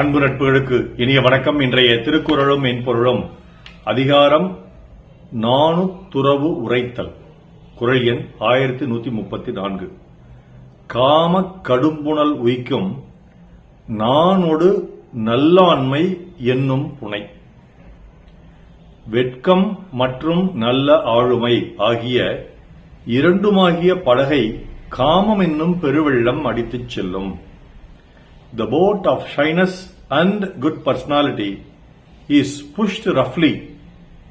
அன்பு நட்புகளுக்கு இனிய வணக்கம். இன்றைய திருக்குறளும் மென்பொருளும் அதிகாரம் நானு துறவு உரைத்தல். குரல் எண் ஆயிரத்தி நூத்தி முப்பத்தி நான்கு. காம கடும்புணல் உய்க்கும் நானொடு நல்லாண்மை என்னும் புனை. வெட்கம் மற்றும் நல்ல ஆளுமை ஆகிய இரண்டுமாகிய படகை காமம் என்னும் பெருவெள்ளம் அடித்துச் செல்லும். The boat of shyness and good personality is pushed roughly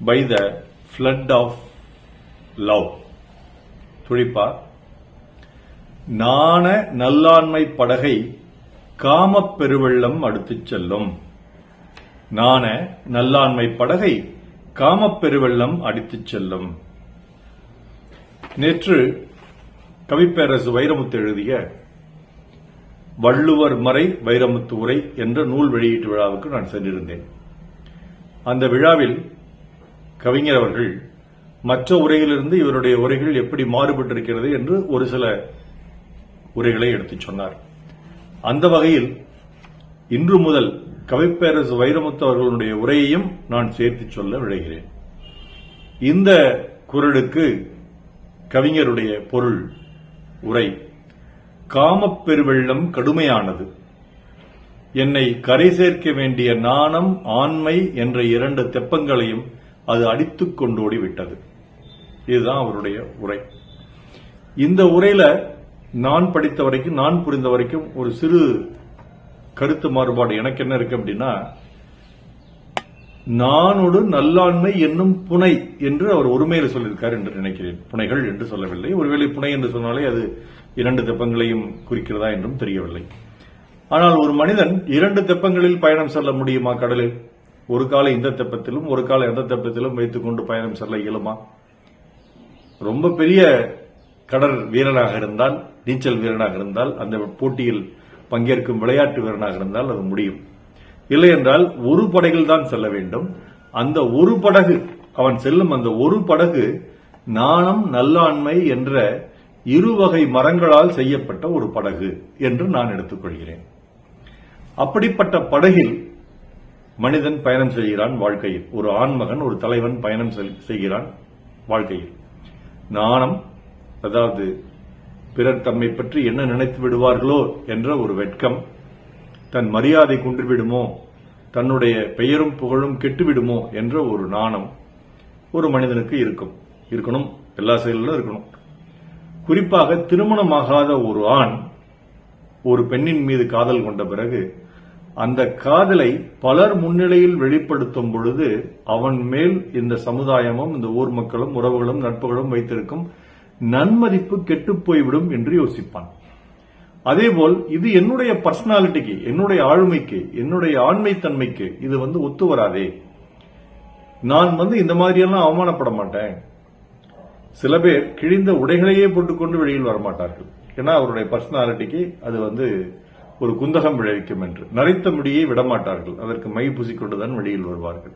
by the flood of love. துடிப்பா நாண நல்லாண்மை படகை காமப் பெருவெள்ளம் அடுத்துச் செல்லும் நாண நல்லாண்மை படகை காமப் பெருவெள்ளம் அடித்துச் செல்லும் நேற்று கவிப்பேரசு வைரமுத்து எழுதிய வள்ளுவர் மறை வைரமுத்து உரை என்ற நூல் வெளியீட்டு விழாவுக்கு நான் சென்றிருந்தேன். அந்த விழாவில் கவிஞர் அவர்கள் மற்ற உரையிலிருந்து இவருடைய உரைகள் எப்படி மாறுபட்டிருக்கிறது? என்று ஒரு சில உரைகளை எடுத்துச் சொன்னார். அந்த வகையில் இன்று முதல் கவிப்பேரசு வைரமுத்து அவர்களுடைய உரையையும் நான் சேர்த்து சொல்ல விழைகிறேன். இந்த குரலுக்கு கவிஞருடைய பொருள் உரை காமப் பெருவெள்ளம் கடுமையானது. என்னை கரை சேர்க்க வேண்டிய நாணம் ஆண்மை என்ற இரண்டு தெப்பங்களையும் அது அடித்துக் கொண்டோடி விட்டது. இதுதான் அவருடைய உரை. இந்த உரையில நான் படித்த வரைக்கும் நான் புரிந்த வரைக்கும் ஒரு சிறு கருத்து மாறுபாடு எனக்கு என்ன இருக்கு அப்படின்னா நானொடு நல்லாண்மை என்னும் புனை என்று அவர் ஒருமையில சொல்லியிருக்கார் என்று நினைக்கிறேன். புனைகள் என்று சொல்லவில்லை. ஒருவேளை புனை என்று சொன்னாலே அது இரண்டு தெப்பங்களையும் குறிக்கிறதா என்றும் தெரியவில்லை. ஆனால் ஒரு மனிதன் இரண்டு தெப்பங்களில் பயணம் செல்ல முடியுமா கடலில்? ஒரு காலை இந்த தெப்பத்திலும் ஒரு காலை அந்த தெப்பத்திலும் வைத்துக் கொண்டு பயணம் செல்ல இயலுமா? ரொம்ப பெரிய கடல் வீரனாக இருந்தால் நீச்சல் வீரனாக இருந்தால் அந்த போட்டியில் பங்கேற்கும் விளையாட்டு வீரனாக இருந்தால் அது முடியும். இல்லை என்றால் ஒரு படகில் தான் செல்ல வேண்டும். அந்த ஒரு படகு அவன் செல்லும் அந்த ஒரு படகு நாணம் நல்லாண்மை என்ற இருவகை மரங்களால் செய்யப்பட்ட ஒரு படகு என்று நான் எடுத்துக்கொள்கிறேன். அப்படிப்பட்ட படகில் மனிதன் பயணம் செய்கிறான் வாழ்க்கையில். ஒரு ஆண்மகன் ஒரு தலைவன் பயணம் செய்கிறான் வாழ்க்கையில். நாணம் அதாவது பிறர் தம்மை பற்றி என்ன நினைத்து விடுவார்களோ என்ற ஒரு வெட்கம் தன் மரியாதை குன்றுவிடுமோ? தன்னுடைய பெயரும் புகழும் கெட்டுவிடுமோ? என்ற ஒரு நாணம் ஒரு மனிதனுக்கு இருக்கும். இருக்கணும். எல்லா செயலிலும் இருக்கணும். குறிப்பாக திருமணமாகாத ஒரு ஆண் ஒரு பெண்ணின் மீது காதல் கொண்ட பிறகு அந்த காதலை பலர் முன்னிலையில் வெளிப்படுத்தும் பொழுது அவன் மேல் இந்த சமுதாயமும் இந்த ஊர் மக்களும் உறவுகளும் நட்புகளும் வைத்திருக்கும் நன்மதிப்பு கெட்டுப் போய்விடும் என்று யோசிப்பான். அதேபோல் இது என்னுடைய பர்சனாலிட்டிக்கு என்னுடைய ஆளுமைக்கு என்னுடைய ஆண்மைத்தன்மைக்கு இது வந்து ஒத்து வராதே. நான் வந்து இந்த மாதிரியெல்லாம் அவமானப்பட மாட்டேன். சில பேர் கிழிந்த உடைகளையே போட்டுக்கொண்டு வெளியில் வரமாட்டார்கள். ஏன்னா அவருடைய பர்சனாலிட்டிக்கு அது வந்து ஒரு குந்தகம் விளைவிக்கும் என்று. நரைத்த முடியை விடமாட்டார்கள். அதற்கு மை பூசிக்கொண்டுதான் வெளியில் வருவார்கள்.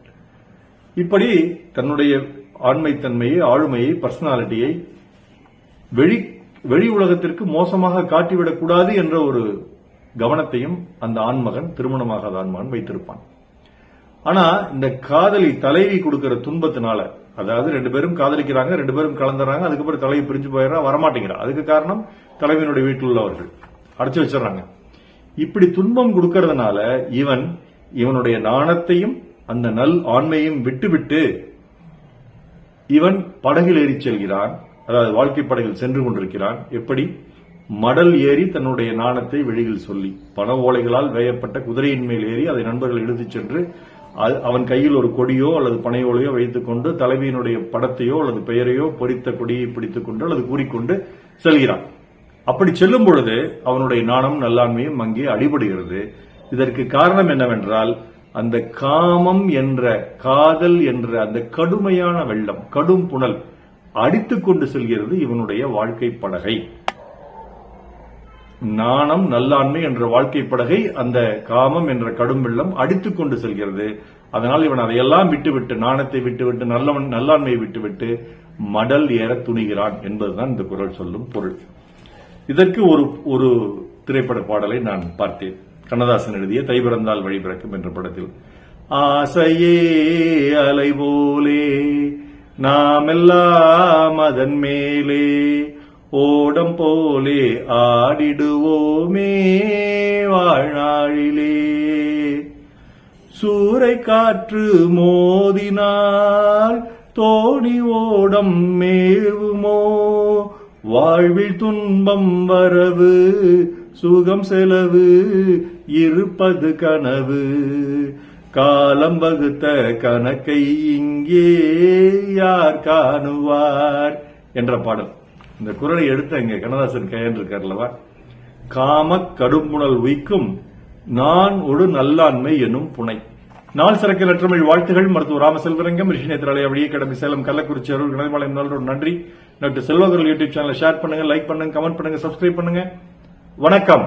இப்படி தன்னுடைய ஆண்மைத்தன்மையை ஆளுமையை பர்சனாலிட்டியை வெளி வெளி உலகத்திற்கு மோசமாக காட்டிவிடக்கூடாது என்ற ஒரு கவனத்தையும் அந்த ஆண்மகன் திருமணமாகாத ஆண்மகன் வைத்திருப்பான். ஆனா இந்த காதலி தலைவி கொடுக்கிற துன்பத்தினால அதாவது ரெண்டு பேரும் காதலிக்கிறாங்க ரெண்டு பேரும் கலந்துறாங்க அதுக்கப்புறம் தலைவி பிரிஞ்சு போயிடறா வரமாட்டேங்கிறா. அதுக்கு காரணம் தலைவியினுடைய வீட்டில் உள்ளவர்கள். அடைச்சு வச்சிடறாங்க. இப்படி துன்பம் கொடுக்கறதுனால இவன் இவனுடைய நாணத்தையும் அந்த நல் ஆண்மையும் விட்டுவிட்டு இவன் படகில் ஏறி செல்கிறான். அதாவது வாழ்க்கை படகில் சென்று கொண்டிருக்கிறான். எப்படி? மடல் ஏறி தன்னுடைய நாணத்தை வெளியில் சொல்லி பண ஓலைகளால் வேயப்பட்ட குதிரையின் மேல் ஏறி அதை நண்பர்கள் எடுத்துச் சென்று அவன் கையில் ஒரு கொடியோ அல்லது பனை ஓலையோ வைத்துக் கொண்டு தலைவியினுடைய படத்தையோ அல்லது பெயரையோ பொறித்த கொடியை பிடித்துக் கொண்டு அல்லது கூறிக்கொண்டு செல்கிறான். அப்படி செல்லும் பொழுது அவனுடைய நாணம் நல்லாண்மையும் அங்கே அடிபடுகிறது. இதற்கு காரணம் என்னவென்றால் அந்த காமம் என்ற காதல் என்ற அந்த கடுமையான வெள்ளம் கடும் புனல் அடித்துக் கொண்டு செல்கிறது இவனுடைய வாழ்க்கை படகை. நாணம் நல்லாண்மை என்ற வாழ்க்கை படகை அந்த காமம் என்ற கடும் வெள்ளம் அடித்துக் கொண்டு செல்கிறது. அதனால் இவன் அதையெல்லாம் விட்டுவிட்டு நாணத்தை விட்டுவிட்டு நல்லவன் நல்லாண்மையை விட்டுவிட்டு மடல் ஏற துணிகிறான் என்பதுதான் இந்த குரல் சொல்லும் பொருள். இதற்கு ஒரு ஒரு திரைப்பட பாடலை நான் பார்த்தேன். கண்ணதாசன் எழுதிய தைபிறந்தால் வழிபிறக்கும் என்ற படத்தில். ஆசையே அலை போலே நாமெல்லாம் அதன் மேலே ஓடம் போலே ஆடிடுவோமே வாழ்நாளிலே. சூறை காற்று மோதினால் தோணி ஓடம் மேவுமோ வாழ்வில் துன்பம் வரவு சுகம் செலவு இருப்பது கனவு. காலம் வகுத்த கணக்கை இங்கே யார் காணுவார்? என்ற பாடல். இந்த குரலை எடுத்த இங்க கண்ணதாசன் கையெழுந்திருக்கார்லவா காம கடும்புணல் உய்க்கும் நான் ஒரு நல்லாண்மை என்னும் புனை. நாள் சிறக்க நற்றமிழ் வாழ்த்துகள். மருத்துவர் ராமசெல்வரங்கம் ரிஷி நேத்திராலய வழியே கடமை சேலம் கள்ளக்குறிச்சி அருள் கணவாளம் நல்ல நன்றி. டாக்டர் செல்வகர்கள் யூடியூப் சேனலை ஷேர் பண்ணுங்க லைக் பண்ணுங்க கமெண்ட் பண்ணுங்க சப்ஸ்கிரைப் பண்ணுங்க. வணக்கம்.